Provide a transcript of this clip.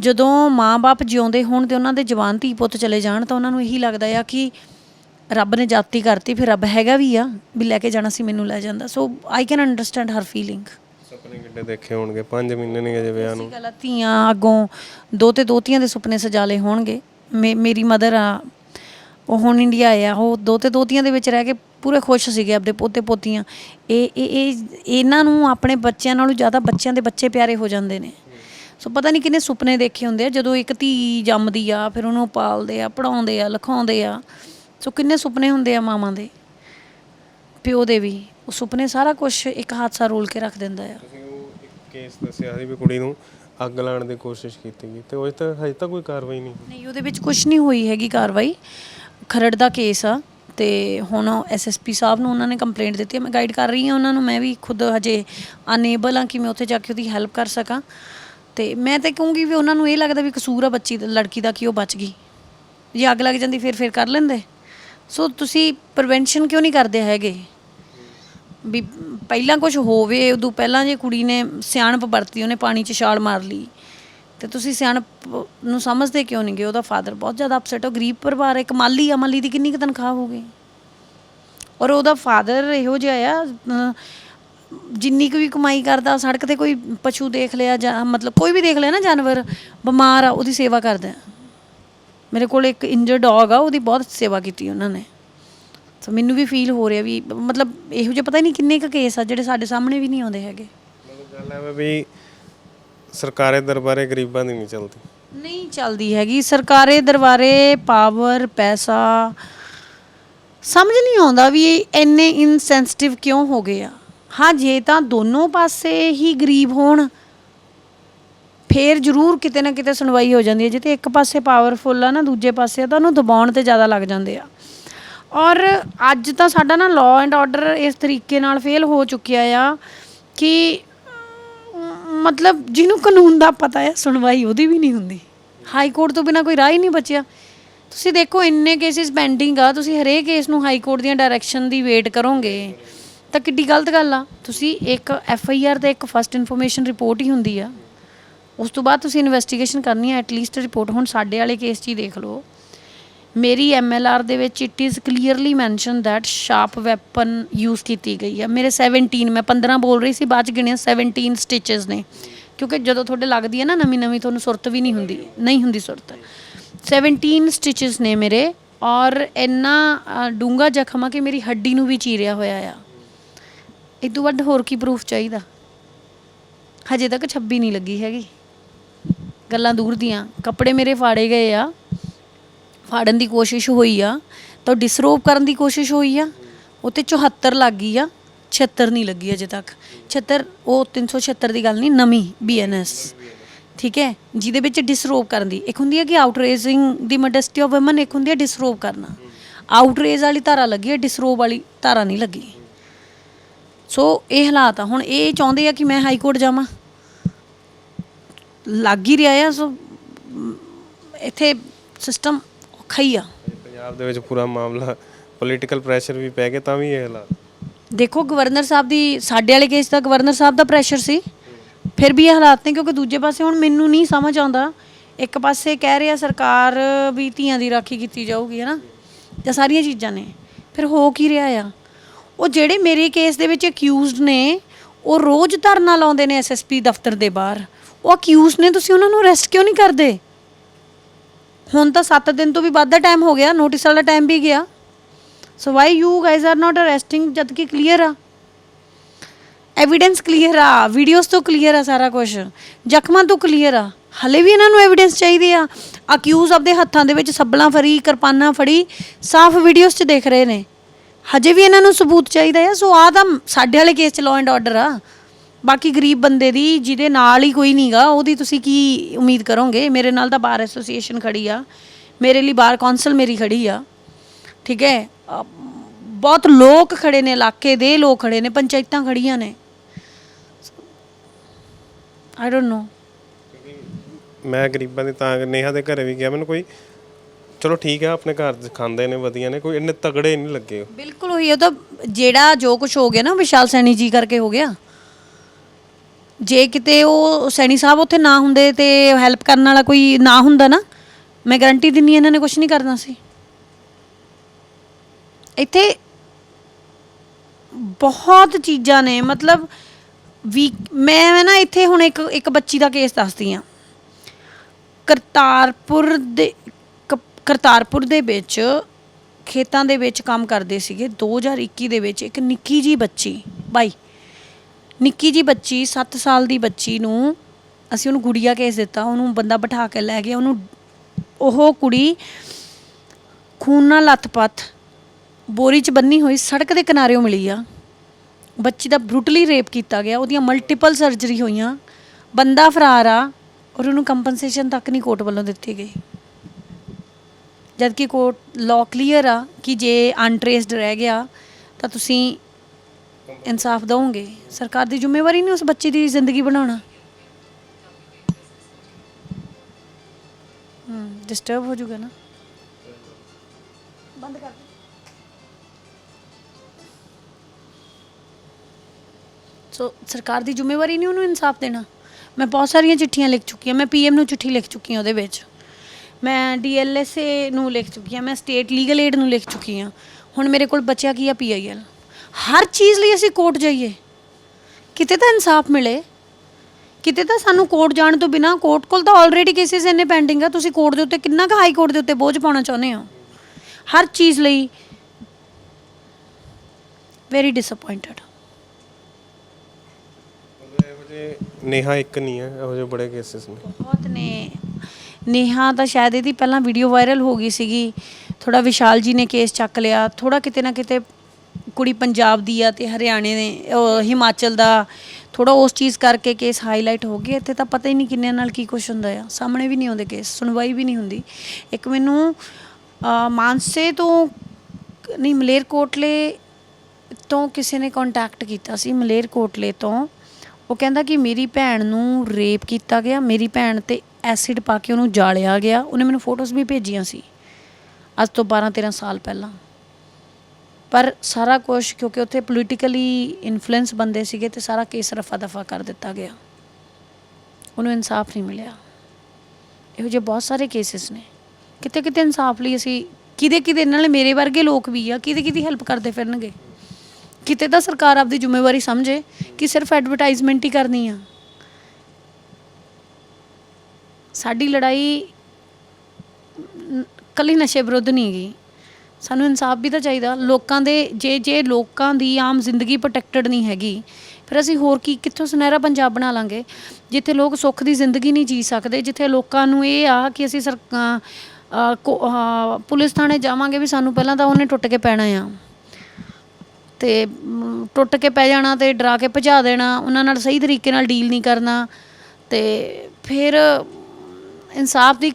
ਜਦੋਂ ਮਾਂ-ਬਾਪ ਜਿਉਂਦੇ ਹੋਣ ਤੇ ਉਹਨਾਂ ਦੇ ਜਵਾਨ ਧੀ ਪੁੱਤ ਚਲੇ ਜਾਣ ਤਾਂ ਉਹਨਾਂ ਨੂੰ ਇਹੀ ਲੱਗਦਾ ਆ ਕਿ ਰੱਬ ਨੇ ਜਾਤੀ ਕਰਤੀ ਫਿਰ ਰੱਬ ਹੈਗਾ ਵੀ ਆ ਵੀ ਲੈ ਕੇ ਜਾਣਾ ਸੀ ਮੈਨੂੰ ਲੈ ਜਾਂਦਾ। ਸੋ ਆਈ ਕੈਨ ਅੰਡਰਸਟੈਂਡ ਹਰ ਫੀਲਿੰਗ ਸੁਪਨੇ ਕਿੱਡੇ ਦੇਖੇ ਹੋਣਗੇ 5 ਮਹੀਨੇ ਨਹੀਂ ਅਜੇ ਵਿਆਹ ਨੂੰ। ਗੱਲ ਆ, ਧੀਆਂ ਅੱਗੋਂ ਦੋ ਤੇ ਦੋਤੀਆਂ ਦੇ ਸੁਪਨੇ ਸਜਾਲੇ ਹੋਣਗੇ। ਮੇਰੀ ਮਦਰ ਆ ਉਹ ਹੁਣ ਇੰਡੀਆ ਆਇਆ ਉਹ ਦੋ ਤੇ ਦੋਤੀਆਂ ਦੇ ਵਿੱਚ ਰਹਿ ਕੇ ਪੂਰੇ ਖੁਸ਼ ਸੀਗੇ ਆਪਣੇ ਪੋਤੇ ਪੋਤੀਆਂ। ਇਹ ਇਹ ਇਹਨਾਂ ਨੂੰ ਆਪਣੇ ਬੱਚਿਆਂ ਨਾਲੋਂ ਜ਼ਿਆਦਾ ਬੱਚਿਆਂ ਦੇ ਬੱਚੇ ਪਿਆਰੇ ਹੋ ਜਾਂਦੇ ਨੇ। ਸੋ ਪਤਾ ਨਹੀਂ ਕਿੰਨੇ ਸੁਪਨੇ ਦੇਖੇ ਹੁੰਦੇ ਆ ਜਦੋਂ ਇੱਕ ਧੀ ਜੰਮਦੀ ਆ ਫਿਰ ਉਹਨੂੰ ਪਾਲਦੇ ਆ ਪੜਾਉਂਦੇ ਆ ਲਿਖਾਉਂਦੇ ਆ। ਸੋ ਕਿੰਨੇ ਸੁਪਨੇ ਹੁੰਦੇ ਆ ਮਾਵਾਂ ਦੇ। ਪਿਓ ਦੇ ਵੀ ਉਹ ਸੁਪਨੇ ਸਾਰਾ ਕੁਝ ਇੱਕ ਹਾਦਸਾ ਰੋਲ ਕੇ ਰੱਖ ਦਿੰਦਾ ਆ। ਤੁਸੀਂ ਉਹ ਇੱਕ ਕੇਸ ਦੱਸਿਆ ਸੀ ਵੀ ਕੁੜੀ ਨੂੰ ਅੱਗ ਲਾਉਣ ਦੀ ਕੋਸ਼ਿਸ਼ ਕੀਤੀ ਗਈ ਤੇ ਉਹ ਤਾਂ ਹਜੇ ਤੱਕ ਕੋਈ ਕਾਰਵਾਈ ਨਹੀਂ ਨਹੀਂ ਉਹਦੇ ਵਿੱਚ ਕੁਝ ਨਹੀਂ ਹੋਈ ਹੈਗੀ ਕਾਰਵਾਈ। ਖਰੜ ਦਾ ਕੇਸ ਆ ਤੇ ਹੁਣ ਐਸਐਸਪੀ ਸਾਹਿਬ ਨੂੰ ਉਹਨਾਂ ਨੇ ਕੰਪਲੇਂਟ ਦਿੱਤੀ ਹੈ ਮੈਂ ਗਾਈਡ ਕਰ ਰਹੀ ਹਾਂ ਉਹਨਾਂ ਨੂੰ ਮੈਂ ਵੀ ਖੁਦ ਹਜੇ ਅਨੇਬਲ ਹਾਂ ਕਿ ਮੈਂ ਉੱਥੇ ਜਾ ਕੇ ਉਹਦੀ ਹੈਲਪ ਕਰ ਸਕਾਂ। ਤੇ ਮੈਂ ਤਾਂ ਕਹੂੰਗੀ ਵੀ ਉਹਨਾਂ ਨੂੰ ਇਹ ਲੱਗਦਾ ਵੀ ਕਸੂਰ ਆ ਬੱਚੀ ਦਾ ਲੜਕੀ ਦਾ ਕਿ ਉਹ ਬਚ ਗਈ। ਜੇ ਅੱਗ ਲੱਗ ਜਾਂਦੀ ਫਿਰ ਫਿਰ ਕਰ ਲੈਂਦੇ। ਸੋ ਤੁਸੀਂ ਪ੍ਰੀਵੈਂਸ਼ਨ ਕਿਉਂ ਨਹੀਂ ਕਰਦੇ ਹੈਗੇ? ਵੀ ਪਹਿਲਾਂ ਕੁਝ ਹੋਵੇ ਉਦੋਂ ਪਹਿਲਾਂ ਜੇ ਕੁੜੀ ਨੇ ਸਿਆਣਪ ਵਰਤੀ ਉਹਨੇ ਪਾਣੀ 'ਚ ਛਾਲ ਮਾਰ ਲਈ ਤੇ ਤੁਸੀਂ ਸਿਆਣਪ ਨੂੰ ਸਮਝਦੇ ਕਿਉਂ ਨਹੀਂ ਗਏ ਉਹਦਾ ਫਾਦਰ ਬਹੁਤ ਜ਼ਿਆਦਾ ਅਪਸੈਟ ਹੋ ਗਰੀਬ ਪਰਿਵਾਰ ਹੈ, ਇੱਕ ਮਾਲੀ ਆ ਮਾਲੀ ਦੀ ਕਿੰਨੀ ਕੁ ਤਨਖਾਹ ਹੋਊਗੀ ਔਰ ਉਹਦਾ ਫਾਦਰ ਇਹੋ ਜਿਹਾ ਆ ਜਿੰਨੀ ਕੁ ਵੀ ਕਮਾਈ ਕਰਦਾ ਸੜਕ ਤੇ ਕੋਈ ਪਸ਼ੂ ਦੇਖ ਲਿਆ ਜਾਂ ਮਤਲਬ ਕੋਈ ਵੀ ਦੇਖ ਲਿਆ ਨਾ ਜਾਨਵਰ ਬਿਮਾਰ ਆ ਉਹਦੀ ਸੇਵਾ ਕਰਦਾ ਮੇਰੇ ਕੋਲ ਇੱਕ ਇੰਜਰ ਡੌਗ ਆ ਉਹਦੀ ਬਹੁਤ ਸੇਵਾ ਕੀਤੀ ਉਹਨਾਂ ਨੇ। ਸੋ ਮੈਨੂੰ ਵੀ ਫੀਲ ਹੋ ਰਿਹਾ ਵੀ ਮਤਲਬ ਇਹੋ ਜਿਹੇ ਪਤਾ ਨਹੀਂ ਕਿੰਨੇ ਕੁ ਕੇਸ ਆ ਜਿਹੜੇ ਸਾਡੇ ਸਾਹਮਣੇ ਵੀ ਨਹੀਂ ਆਉਂਦੇ ਹੈਗੇ। ਮਤਲਬ ਗੱਲ ਹੈ ਵੀ ਸਰਕਾਰੇ ਦਰਬਾਰੇ ਗਰੀਬਾਂ ਦੀ ਨਹੀਂ ਚੱਲਦੀ। ਨਹੀਂ ਚੱਲਦੀ ਹੈਗੀ। ਸਰਕਾਰੇ ਦਰਬਾਰੇ ਪਾਵਰ ਪੈਸਾ ਸਮਝ ਨਹੀਂ ਆਉਂਦਾ ਵੀ ਇਹ ਇੰਨੇ ਇਨਸੈਂਸਿਟਿਵ ਕਿਉਂ ਹੋ ਗਏ ਆ। ਹਾਂ, ਜੇ ਤਾਂ ਦੋਨੋਂ ਪਾਸੇ ਹੀ ਗਰੀਬ ਹੋਣ, ਫੇਰ ਜ਼ਰੂਰ ਕਿਤੇ ਨਾ ਕਿਤੇ ਸੁਣਵਾਈ ਹੋ ਜਾਂਦੀ ਹੈ। ਜਿੱਤੇ ਇੱਕ ਪਾਸੇ ਪਾਵਰਫੁੱਲ ਆ ਨਾ, ਦੂਜੇ ਪਾਸੇ ਆ ਤਾਂ ਉਹਨੂੰ ਦਬਾਉਣ ਤੇ ਜ਼ਿਆਦਾ ਲੱਗ ਜਾਂਦੇ ਆ। ਔਰ ਅੱਜ ਤਾਂ ਸਾਡਾ ਨਾ ਲਾਅ ਐਂਡ ਆਰਡਰ ਇਸ ਤਰੀਕੇ ਨਾਲ ਫੇਲ ਹੋ ਚੁੱਕਿਆ ਆ ਕਿ, ਮਤਲਬ ਜਿਹਨੂੰ ਕਾਨੂੰਨ ਦਾ ਪਤਾ ਹੈ ਸੁਣਵਾਈ ਉਹਦੀ ਵੀ ਨਹੀਂ ਹੁੰਦੀ। ਹਾਈ ਕੋਰਟ ਤੋਂ ਬਿਨਾ ਕੋਈ ਰਾਹ ਹੀ ਨਹੀਂ ਬਚਿਆ। ਤੁਸੀਂ ਦੇਖੋ, ਇੰਨੇ ਕੇਸਿਸ ਪੈਂਡਿੰਗ ਆ, ਤੁਸੀਂ ਹਰੇਕ ਕੇਸ ਨੂੰ ਹਾਈ ਕੋਰਟ ਦੀਆਂ ਡਾਇਰੈਕਸ਼ਨ ਦੀ ਵੇਟ ਕਰੋਗੇ। ਤਾਂ ਕਿੱਡੀ ਗਲਤ ਗੱਲ ਆ। ਤੁਸੀਂ ਇੱਕ ਐਫ ਆਈ ਆਰ ਤੇ ਇੱਕ ਫਸਟ ਇਨਫੋਰਮੇਸ਼ਨ ਰਿਪੋਰਟ ਹੀ ਹੁੰਦੀ ਆ। ਉਸ ਤੋਂ ਬਾਅਦ ਤੁਸੀਂ ਇਨਵੈਸਟੀਗੇਸ਼ਨ ਕਰਨੀ ਹੈ ਐਟਲੀਸਟ ਰਿਪੋਰਟ ਹੁਣ ਸਾਡੇ ਵਾਲੇ ਕੇਸ 'ਚ ਹੀ ਦੇਖ ਲਓ। ਮੇਰੀ ਐਮਐਲਆਰ ਦੇ ਵਿੱਚ it is clearly mention that sharp weapon use ਕੀਤੀ ਗਈ ਹੈ ਮੇਰੇ 17 ਮੈਂ 15 ਬੋਲ ਰਹੀ ਸੀ, ਬਾਅਦ ਚ ਗਿਣਿਆ 17 ਸਟਿਚਸ ਨੇ। ਕਿਉਂਕਿ ਜਦੋਂ ਤੁਹਾਡੇ ਲੱਗਦੀ ਹੈ ਨਾ ਨਵੀਂ ਨਵੀਂ ਤੁਹਾਨੂੰ ਸੁਰਤ ਵੀ ਨਹੀਂ ਹੁੰਦੀ ਨਹੀਂ ਹੁੰਦੀ ਸੁਰਤ। 17 ਸਟਿਚਸ ਨੇ ਮੇਰੇ। ਔਰ ਇੰਨਾ ਡੂੰਗਾ ਜ਼ਖਮ ਆ ਕਿ ਮੇਰੀ ਹੱਡੀ ਨੂੰ ਵੀ ਚੀਰਿਆ ਹੋਇਆ ਆ। ਇਹ ਤੋਂ ਵੱਧ ਹੋਰ ਕੀ ਪ੍ਰੂਫ ਚਾਹੀਦਾ? ਹਜੇ ਤੱਕ 26 ਨਹੀਂ ਲੱਗੀ ਹੈਗੀ। ਗੱਲਾਂ ਦੂਰ ਦੀਆਂ। ਕੱਪੜੇ ਮੇਰੇ ਫਾੜੇ ਗਏ ਆ। ਫਾੜਨ ਦੀ ਕੋਸ਼ਿਸ਼ ਹੋਈ ਆ। ਤਾਂ ਡਿਸਰੋਪ ਕਰਨ ਦੀ ਕੋਸ਼ਿਸ਼ ਹੋਈ ਆ। ਉਤੇ 74 ਲੱਗ ਗਈ ਆ। 76 ਨਹੀਂ ਲੱਗੀ ਅਜੇ ਤੱਕ। 76 ਉਹ 376 ਦੀ ਗੱਲ ਨਹੀਂ, ਨਵੀਂ ਬੀਐਨਐਸ ਠੀਕ ਹੈ? ਜਿਹਦੇ ਵਿੱਚ ਡਿਸਰੋਪ ਕਰਨ ਦੀ। ਇੱਕ ਹੁੰਦੀ ਹੈ ਕਿ ਆਊਟਰੇਜ਼ਿੰਗ ਦੀ ਮੋਡੈਸਟੀ ਆਫ ਔਮਨ ਇੱਕ ਹੁੰਦੀ ਹੈ ਡਿਸਰੋਪ ਕਰਨਾ। ਆਊਟਰੇਜ਼ ਵਾਲੀ ਧਾਰਾ ਲੱਗੀ ਹੈ ਡਿਸਰੋਪ ਵਾਲੀ ਧਾਰਾ ਨਹੀਂ ਲੱਗੀ। ਸੋ ਇਹ ਹਾਲਾਤ ਆ। ਹੁਣ ਇਹ ਚਾਹੁੰਦੇ ਆ ਕਿ ਮੈਂ ਹਾਈ ਕੋਰਟ ਜਾਵਾਂ। ਲੱਗ ਹੀ ਰਿਹਾ ਆ ਸੋ ਇੱਥੇ ਸਿਸਟਮ ਔਖਾ ਹੀ ਆ। ਪੰਜਾਬ ਦੇ ਵਿੱਚ ਪੂਰਾ ਮਾਮਲਾ ਪੋਲੀਟੀਕਲ ਪ੍ਰੈਸ਼ਰ ਵੀ ਪੈ ਗਿਆ ਤਾਂ ਵੀ ਇਹ ਹਾਲਾਤ। ਦੇਖੋ ਗਵਰਨਰ ਸਾਹਿਬ ਦੀ ਸਾਡੇ ਵਾਲੇ ਕੇਸ ਦਾ ਗਵਰਨਰ ਸਾਹਿਬ ਦਾ ਪ੍ਰੈਸ਼ਰ ਸੀ। ਫਿਰ ਵੀ ਇਹ ਹਾਲਾਤ ਨੇ ਕਿਉਂਕਿ ਦੂਜੇ ਪਾਸੇ ਹੁਣ ਮੈਨੂੰ ਨਹੀਂ ਸਮਝ ਆਉਂਦਾ। ਇੱਕ ਪਾਸੇ ਕਹਿ ਰਿਹਾ ਸਰਕਾਰ ਵੀ ਧੀਆਂ ਦੀ ਰਾਖੀ ਕੀਤੀ ਜਾਊਗੀ ਹਨਾ? ਜਾਂ ਸਾਰੀਆਂ ਚੀਜ਼ਾਂ ਨੇ। ਫਿਰ ਹੋ ਕੀ ਰਿਹਾ ਆ? ਉਹ ਜਿਹੜੇ ਮੇਰੇ ਕੇਸ ਦੇ ਵਿੱਚ ਅਕਿਊਜ਼ਡ ਨੇ, ਉਹ ਰੋਜ਼ ਧਰਨਾ ਲਾਉਂਦੇ ਨੇ ਐਸਐਸਪੀ ਦਫ਼ਤਰ ਦੇ ਬਾਹਰ। ਉਹ ਅਕਿਊਜ਼ਡ ਨੇ, ਤੁਸੀਂ ਉਹਨਾਂ ਨੂੰ ਅਰੈਸਟ ਕਿਉਂ ਨਹੀਂ ਕਰਦੇ? ਹੁਣ ਤਾਂ 7 ਦਿਨ ਤੋਂ ਵੀ ਵੱਧ ਦਾ ਟਾਈਮ ਹੋ ਗਿਆ ਨੋਟਿਸ ਵਾਲਾ ਟਾਈਮ ਵੀ ਗਿਆ। So why you guys are not arresting ਜਦ ਕਿ ਕਲੀਅਰ ਆ? ਐਵੀਡੈਂਸ ਕਲੀਅਰ ਆ ਵੀਡੀਓਜ਼ ਤੋਂ ਕਲੀਅਰ ਆ ਸਾਰਾ ਕੁਝ ਜ਼ਖਮਾਂ ਤੋਂ ਕਲੀਅਰ ਆ। ਹਲੇ ਵੀ ਇਹਨਾਂ ਨੂੰ ਐਵੀਡੈਂਸ ਚਾਹੀਦੀ ਆ। ਅਕਿਊਜ਼ ਆਪਦੇ ਹੱਥਾਂ ਦੇ ਵਿੱਚ ਸੱਬਲਾਂ ਫੜੀ, ਕਿਰਪਾਨਾਂ ਫੜੀ, ਸਾਫ਼ ਵੀਡੀਓਜ਼ 'ਚ ਦੇਖ ਰਹੇ ਨੇ। ਹਜੇ ਵੀ ਇਹਨਾਂ ਨੂੰ ਸਬੂਤ ਚਾਹੀਦਾ ਆ। ਸੋ ਆ ਤਾਂ ਸਾਡੇ ਵਾਲੇ ਕੇਸ 'ਚ ਲਾਅ ਐਂਡ ਆਰਡਰ ਆ। ਬਾਕੀ ਗਰੀਬ ਬੰਦੇ ਦੀ ਜਿਹਦੇ ਨਾਲ ਹੀ ਕੋਈ ਨਹੀਂਗਾ ਉਹਦੀ ਤੁਸੀਂ ਕੀ ਉਮੀਦ ਕਰੋਗੇ? ਮੇਰੇ ਨਾਲ ਤਾਂ ਬਾਰ ਐਸੋਸੀਏਸ਼ਨ ਖੜੀ ਆ। ਮੇਰੇ ਲਈ ਬਾਰ ਕੌਂਸਲ ਮੇਰੀ ਖੜੀ ਆ। ਠੀਕ ਹੈ? ਅ, ਬਹੁਤ ਲੋਕ ਖੜੇ ਨੇ ਇਲਾਕੇ ਦੇ ਲੋਕ ਖੜੇ ਨੇ ਪੰਚਾਇਤਾਂ ਖੜੀਆਂ ਨੇ। ਆਈ ਡੋਨਟ ਨੋ ਮੈਂ ਗਰੀਬਾਂ ਦੀ ਤਾਂ ਨੇਹਾ ਦੇ ਘਰੇ ਵੀ ਗਿਆ। ਮੈਨੂੰ ਕੋਈ ਚਲੋ ਠੀਕ ਹੈ, ਆਪਣੇ ਘਰ ਦੇ ਖਾਂਦੇ ਨੇ, ਵਧੀਆ ਨੇ, ਕੋਈ ਇੰਨੇ ਤਗੜੇ ਨਹੀਂ ਲੱਗੇ ਉਹ। ਬਿਲਕੁਲ ਉਹੀ ਉਹ ਤਾਂ ਜਿਹੜਾ ਜੋ ਕੁਝ ਹੋ ਗਿਆ ਨਾ, ਵਿਸ਼ਾਲ ਸੈਣੀ ਜੀ ਕਰਕੇ ਹੋ ਗਿਆ। ਜੇ ਕਿਤੇ ਉਹ ਸੈਣੀ ਸਾਹਿਬ ਉੱਥੇ ਨਾ ਹੁੰਦੇ ਤੇ ਹੈਲਪ ਕਰਨ ਵਾਲਾ ਕੋਈ ਨਾ ਹੁੰਦਾ ਨਾ, ਮੈਂ ਗਾਰੰਟੀ ਦਿੰਨੀ ਇਹਨਾਂ ਨੇ ਕੁਝ ਨਹੀਂ ਕਰਨਾ ਸੀ। ਇੱਥੇ ਬਹੁਤ ਚੀਜ਼ਾਂ ਨੇ, ਮਤਲਬ ਵੀ ਮੈਂ ਨਾ ਇੱਥੇ ਹੁਣ ਇੱਕ ਇੱਕ ਬੱਚੀ ਦਾ ਕੇਸ ਦੱਸਦੀ ਆ ਕਰਤਾਰਪੁਰ ਦੇ ਕਰਤਾਰਪੁਰ ਦੇ ਵਿੱਚ, ਖੇਤਾਂ ਦੇ ਵਿੱਚ ਕੰਮ ਕਰਦੇ ਸੀਗੇ। 2021 ਦੇ ਵਿੱਚ ਇੱਕ ਨਿੱਕੀ ਜੀ ਬੱਚੀ, ਬਾਈ, ਨਿੱਕੀ ਜੀ ਬੱਚੀ 7 ਸਾਲ ਦੀ ਬੱਚੀ ਨੂੰ ਅਸੀਂ ਉਹਨੂੰ ਗੁੜੀਆ ਕੇਸ ਦਿੱਤਾ। ਉਹਨੂੰ ਬੰਦਾ ਬਿਠਾ ਕੇ ਲੈ ਗਿਆ। ਉਹਨੂੰ, ਉਹ ਕੁੜੀ ਖੂਨ ਨਾਲ ਲੱਥਪੱਥ ਬੋਰੀ 'ਚ ਬੰਨੀ ਹੋਈ, ਸੜਕ ਦੇ ਕਿਨਾਰਿਓਂ ਮਿਲੀ ਆ। ਬੱਚੀ ਦਾ ਬਰੂਟਲੀ ਰੇਪ ਕੀਤਾ ਗਿਆ। ਉਹਦੀਆਂ ਮਲਟੀਪਲ ਸਰਜਰੀ ਹੋਈਆਂ। ਬੰਦਾ ਫਰਾਰ ਆ ਔਰ ਉਹਨੂੰ ਕੰਪਨਸੇਸ਼ਨ ਤੱਕ ਨਹੀਂ ਕੋਰਟ ਵੱਲੋਂ ਦਿੱਤੀ ਗਈ। ਜਦਕਿ ਕੋਰਟ ਲਾਅ ਕਲੀਅਰ ਆ ਕਿ ਜੇ ਅਨਟ੍ਰੇਸਡ ਰਹਿ ਗਿਆ, ਤਾਂ ਤੁਸੀਂ ਇਨਸਾਫ ਦਵੋਗੇ। ਸਰਕਾਰ ਦੀ ਜ਼ਿੰਮੇਵਾਰੀ ਨਹੀਂ ਉਸ ਬੱਚੇ ਦੀ ਜ਼ਿੰਦਗੀ ਬਣਾਉਣਾ। ਹਮ ਡਿਸਟਰਬ ਹੋ ਜਾਊਗਾ ਨਾ। ਬੰਦ ਕਰ ਸੋ ਸਰਕਾਰ ਦੀ ਜ਼ਿੰਮੇਵਾਰੀ ਨਹੀਂ ਉਹਨੂੰ ਇਨਸਾਫ ਦੇਣਾ। ਮੈਂ ਬਹੁਤ ਸਾਰੀਆਂ ਚਿੱਠੀਆਂ ਲਿਖ ਚੁੱਕੀ ਹਾਂ ਮੈਂ ਪੀਐਮ ਨੂੰ ਚਿੱਠੀ ਲਿਖ ਚੁੱਕੀ ਹਾਂ ਉਹਦੇ ਵਿੱਚ। ਮੈਂ ਡੀਐਲਐਸਏ ਨੂੰ ਲਿਖ ਚੁੱਕੀ ਹਾਂ ਮੈਂ ਸਟੇਟ ਲੀਗਲ ਏਡ ਨੂੰ ਲਿਖ ਚੁੱਕੀ ਹਾਂ। ਹੁਣ ਮੇਰੇ ਕੋਲ ਬਚਿਆ ਕੀ ਆ ਪੀਆਈਐਲ ਹਰ ਚੀਜ਼ ਲਈ ਅਸੀਂ ਕੋਰਟ ਜਾਈਏ। ਕਿਤੇ ਤਾਂ ਇਨਸਾਫ ਮਿਲੇ। ਕਿਤੇ ਤਾਂ ਸਾਨੂੰ ਕੋਰਟ ਜਾਣ ਤੋਂ ਬਿਨਾ ਕੋਰਟ ਕੋਲ ਤਾਂ ਆਲਰੇਡੀ ਕੇਸਿਸ ਇੰਨੇ ਪੈਂਡਿੰਗ ਆ ਤੁਸੀਂ ਕੋਰਟ ਦੇ ਉੱਤੇ ਕਿੰਨਾ ਕੁ ਹਾਈ ਕੋਰਟ ਦੇ ਉੱਤੇ ਬੋਝ ਪਾਉਣਾ ਚਾਹੁੰਦੇ ਹੋ? ਹਰ ਚੀਜ਼ ਲਈ ਵੈਰੀ ਡਿਸਪਾਇੰਟਡ ਨੇਹਾ ਇੱਕ ਨਹੀਂ ਹੈ ਇਹੋ ਜਿਹੇ ਬੜੇ ਕੇਸਿਸ ਨੇ। ਬਹੁਤ ਨੇ। ਨੇਹਾ ਤਾਂ ਸ਼ਾਇਦ ਇਹਦੀ ਪਹਿਲਾਂ ਵੀਡੀਓ ਵਾਇਰਲ ਹੋ ਗਈ ਸੀਗੀ। ਥੋੜਾ ਵਿਸ਼ਾਲ ਜੀ ਨੇ ਕੇਸ ਚੱਕ ਲਿਆ। ਥੋੜਾ ਕਿਤੇ ਨਾ ਕਿਤੇ ਕੁੜੀ ਪੰਜਾਬ ਦੀ ਆ ਤੇ ਹਰਿਆਣੇ ਨੇ ਉਹ ਹਿਮਾਚਲ ਦਾ। ਥੋੜਾ ਉਸ ਚੀਜ਼ ਕਰਕੇ ਕੇਸ ਹਾਈਲਾਈਟ ਹੋ ਗਿਆ ਇੱਥੇ ਤਾਂ ਪਤਾ ਹੀ ਨਹੀਂ ਕਿੰਨੇ ਨਾਲ ਕੀ ਕੁਝ ਹੁੰਦਾ ਆ। ਸਾਹਮਣੇ ਵੀ ਨਹੀਂ ਆਉਂਦੇ ਕੇਸ ਸੁਣਵਾਈ ਵੀ ਨਹੀਂ ਹੁੰਦੀ। ਇੱਕ ਮੈਨੂੰ ਮਾਨਸੇ ਤੋਂ, ਨਹੀਂ ਮਲੇਰਕੋਟਲੇ ਤੋਂ ਕਿਸੇ ਨੇ ਕੰਟੈਕਟ ਕੀਤਾ ਸੀ ਮਲੇਰਕੋਟਲੇ ਤੋਂ। ਉਹ ਕਹਿੰਦਾ ਕਿ ਮੇਰੀ ਭੈਣ ਨੂੰ ਰੇਪ ਕੀਤਾ ਗਿਆ। ਮੇਰੀ ਭੈਣ ਤੇ ਐਸਿਡ ਪਾ ਕੇ ਉਹਨੂੰ ਜਾਲਿਆ ਗਿਆ, ਉਹਨੇ ਮੈਨੂੰ ਫੋਟੋਜ਼ ਵੀ ਭੇਜੀਆਂ ਸੀ, ਅੱਜ ਤੋਂ 12 13 ਸਾਲ ਪਹਿਲਾਂ। ਪਰ ਸਾਰਾ ਕੁਝ ਕਿਉਂਕਿ ਉੱਥੇ ਪੋਲੀਟੀਕਲੀ ਇਨਫਲੂਐਂਸ ਬੰਦੇ ਸੀਗੇ ਤੇ ਸਾਰਾ ਕੇਸ ਰਫਾ ਦਫਾ ਕਰ ਦਿੱਤਾ ਗਿਆ। ਉਹਨੂੰ ਇਨਸਾਫ ਨਹੀਂ ਮਿਲਿਆ। ਇਹੋ ਜਿਹੇ ਬਹੁਤ ਸਾਰੇ ਕੇਸਿਸ ਨੇ। ਕਿਤੇ ਕਿਤੇ ਇਨਸਾਫ ਲਈ ਅਸੀਂ ਕਿਤੇ ਕਿਤੇ ਨਾਲ ਮੇਰੇ ਵਰਗੇ ਲੋਕ ਵੀ ਆ ਕਿਤੇ ਕਿਤੇ ਹੈਲਪ ਕਰਦੇ ਫਿਰਨਗੇ? ਕਿਤੇ ਤਾਂ ਸਰਕਾਰ ਆਪਦੀ ਜ਼ਿੰਮੇਵਾਰੀ ਸਮਝੇ ਕਿ ਸਿਰਫ ਐਡਵਰਟਾਈਜ਼ਮੈਂਟ ਹੀ ਕਰਨੀ ਆ। ਸਾਡੀ ਲੜਾਈ ਨ- ਕੱਲੀ ਨਸ਼ੇ ਵਿਰੁੱਧ ਨਹੀਂ ਗਈ ਸਾਨੂੰ ਇਨਸਾਫ ਵੀ ਤਾਂ ਚਾਹੀਦਾ। ਲੋਕਾਂ ਦੇ ਜੇ ਜੇ ਲੋਕਾਂ ਦੀ ਆਮ ਜ਼ਿੰਦਗੀ ਪ੍ਰੋਟੈਕਟਡ ਨਹੀਂ ਹੈਗੀ, ਫਿਰ ਅਸੀਂ ਹੋਰ ਕੀ ਕਿੱਥੋਂ ਸੁਨਹਿਰਾ ਪੰਜਾਬ ਬਣਾ ਲਾਂਗੇ? ਜਿੱਥੇ ਲੋਕ ਸੁੱਖ ਦੀ ਜ਼ਿੰਦਗੀ ਨਹੀਂ ਜੀ ਸਕਦੇ, ਜਿੱਥੇ ਲੋਕਾਂ ਨੂੰ ਇਹ ਆ ਕਿ ਅਸੀਂ ਸਰ ਪੁਲਿਸ ਥਾਣੇ ਜਾਵਾਂਗੇ ਵੀ ਸਾਨੂੰ ਪਹਿਲਾਂ ਤਾਂ ਉਹਨੇ ਟੁੱਟ ਕੇ ਪੈਣਾ ਆ। ਤੇ ਟੁੱਟ ਕੇ ਪੈ ਜਾਣਾ ਤੇ ਡਰਾ ਕੇ ਭਜਾ ਦੇਣਾ, ਉਹਨਾਂ ਨਾਲ ਸਹੀ ਤਰੀਕੇ ਨਾਲ ਡੀਲ ਨਹੀਂ ਕਰਨਾ। ਤੇ ਫਿਰ ਇਨਸਾਫ ਦੀ